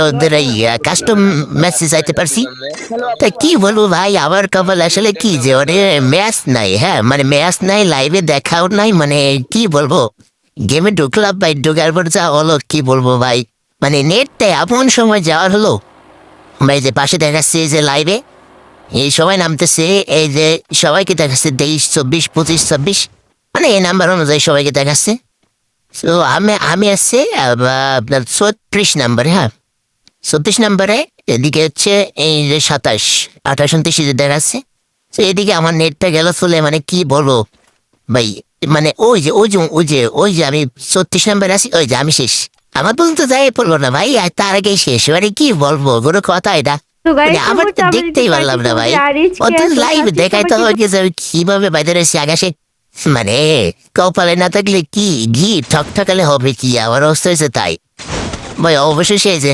ওদের এই কাস্টম আইতে পারছি। তা কি বলব, ভাই? আমার কপাল আসলে কি যে মানে ম্যাচ নাই হ্যাঁ? মানে ম্যাচ নাই লাইভে দেখাও নাই। মানে কি বলব? গেমে ঢুকলাম, ভাই। ঢুকার পর যা হলো, কি বলব, ভাই? মানে নেটটা এমন সময় যাওয়ার হলো। ভাই যে পাশে দেখাচ্ছে এই যে লাইভে এই সবাই নামতেছে, এই যে সবাইকে দেখাচ্ছে তেইশ, চব্বিশ, পঁচিশ, ছাব্বিশ মানে এই নাম্বার অনুযায়ী সবাইকে দেখাচ্ছে। তো আমি আমি আসছি আপনার ছত্রিশ নাম্বারে হ্যাঁ। ছত্রিশ নাম্বারে এদিকে হচ্ছে এই যে সাতাশ, আঠাশ, উনত্রিশ যে দেখাচ্ছে। তো এদিকে আমার নেটটা গেল চলে মানে কি বলব? ভাই মানে ওই যে ওই যে ওই যে ওই যে আমি ছত্রিশ নাম্বারে আছি, ওই যে আমি শেষ। আমার পর্যন্ত যাই পড়ল না ভাই আর তার আগে শেষ। মানে কি বলব? কোনো কথা এটা তো guys, মানে আমার তো দেখতেই পারলাম না ভাই। অত লাইভ দেখাই তো হয়ে যাবে কীভাবে বাইরে আকাশে। মানে কপালে না থাকলে কি ঘি ঠকঠকালে হবে কি? আমার অবস্থা হয়েছে তাই। ভাই অবশেষে এই যে